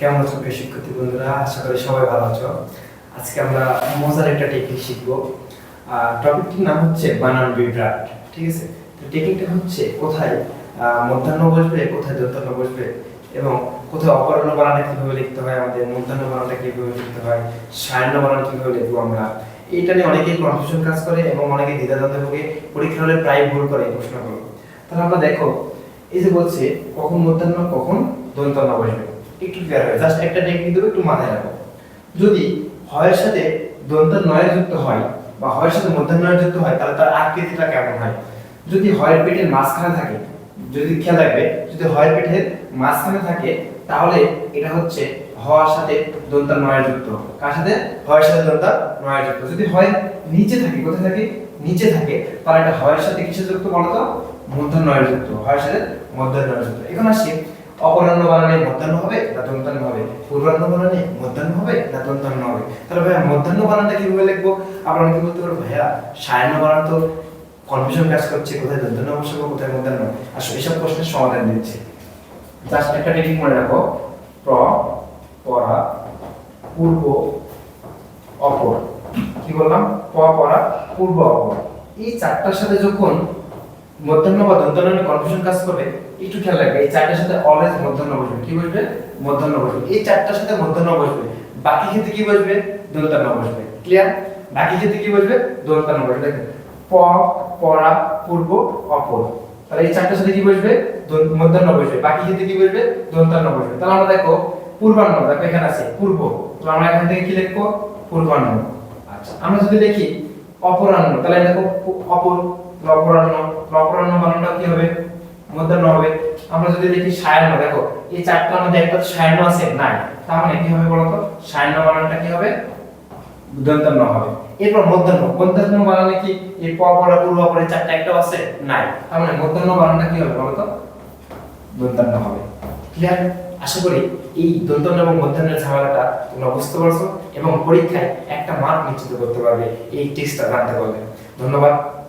কেমন আছো প্রিয় শিক্ষার্থী বন্ধুরা? আশা করি সবাই ভালো আছো। আজকে আমরা মজার একটা টেকনিক শিখব। টপিকটির নাম হচ্ছে বানান বিভ্রাট, ঠিক আছে? তো টেকনিকটা হচ্ছে কোথায় মধ্যাহ্ন বসবে, কোথায় দন্তান্ন বসবে এবং কোথায় অপরাহ্ন বানানটা কীভাবে লিখতে হয়, আমাদের মধ্যাহ্ন বানানটা কীভাবে লিখতে হয় সায়াহ্ন বানান কীভাবে লিখব আমরা, এইটা নিয়ে অনেকেই কনফিউশন কাজ করে এবং অনেকে দ্বিধাদ্বন্দ্বে ভোগে পরীক্ষা হলে প্রায় ভুল করে এই প্রশ্নগুলো। তাহলে আমরা দেখো, এই যে বলছে কখন মধ্যাহ্ন, কখন দন্তান্ন বসবে। একটু ক্লিয়ার হয়। জাস্ট একটা টেকনিক দেবো একটু মাথায় রাখো। যদি হয়ের সাথে দন্তান নয় যুক্ত হয় বা হয়ের সাথে মধ্যাহ্ন নয় যুক্ত হয়, তাহলে তার আকৃতিটা কেমন হয়? যদি হয়ের পেটের মাঝখানে থাকে, যদি খেয়াল রাখবে, যদি হয়ের পেটের মাঝখানে থাকে, তাহলে এটা হচ্ছে হওয়ার সাথে দন্তান নয় যুক্ত। কার সাথে? হয়ের সাথে দন্তান নয় যুক্ত। যদি হয় নিচে থাকে, কোথায় থাকে? নিচে থাকে, তাহলে এটা হয়ের সাথে কিসের যুক্ত বলতো? মধ্যাহ্ন নয়ের যুক্ত। হয়ের সাথে মধ্যাহ্ন নয় যুক্ত। এখন আসি অপরাহ্ন বানানে মধ্যাহ্ন হবে না দন্তান্ন হবে? পূর্বাহ্ন বানানে মধ্যাহ্ন হবে না দন্তান্ন হবে? তাহলে ভাইয়া মধ্যাহ্ন বানানটা কীভাবে লিখব? আমরা অনেকে বলতে পারব ভাইয়া সায়াহ্ন বানান তো কনফিউশন কাজ করছে কোথায় দন্তান্ন বসাবো কোথায় মধ্যাহ্ন? আসলে এসব প্রশ্নের সমাধান দিচ্ছে। জাস্ট একটা টেকনিক মনে রাখো প্র পরা পূর্ব অপর। কি বললাম? প পরা পূর্ব অপর। এই চারটার সাথে যখন মধ্যাহ্ন বা দন্তান্ন কনফিউশন কাজ করবে, একটু খেয়াল রাখবে, এই চারটার সাথে অলওয়েজ মধ্যাহ্ন বসবে। কি বসবে? মধ্যাহ্ন বসবে। এই চারটার সাথে মধ্যাহ্ন বসবে। বাকি ক্ষেত্রে কি বসবে? দন্তান্ন বসবে। ক্লিয়ার বাকি ক্ষেত্রে কি বসবে? দন্তান্ন বসবে। দেখেন, প, পরা, পূর্ব, অপর। তাহলে এই চারটার সাথে কি বসবে? মধ্যাহ্ন বসবে। বাকি ক্ষেত্রে কি বসবে? দন্তান্ন বসবে। তাহলে আমরা দেখো, পূর্বাহ্ন, দেখো এখানে আছে, পূর্ব। তাহলে আমরা এখান থেকে কি লিখব? পূর্বাহ্ন। আচ্ছা আমরা যদি দেখি, অপরাহ্ন, তাহলে দেখো অপর, অপরাহ্ন অপরাহ্ন বানানটা কি হবে? মধ্যাহ্ন হবে। আমরা যদি দেখো এই চারটার মধ্যে একটা আছে নাই। তার মানে কি হবে বলতো? বানানটা কি হবে? দন্তান্ন হবে। এরপর কি? এই পূর্ব পরে চারটা একটা আছে? নাই। তার মানে বানানটা কি হবে বলতো? হবে। ক্লিয়ার আশা করি এই দন্তান্ন এবং মধ্যাহ্নের ঝামেলাটা তোমরা বুঝতে পারছ এবং পরীক্ষায় একটা মার্ক নিশ্চিত করতে পারবে। এই টেস্টটা জানতে পারবে ধন্যবাদ।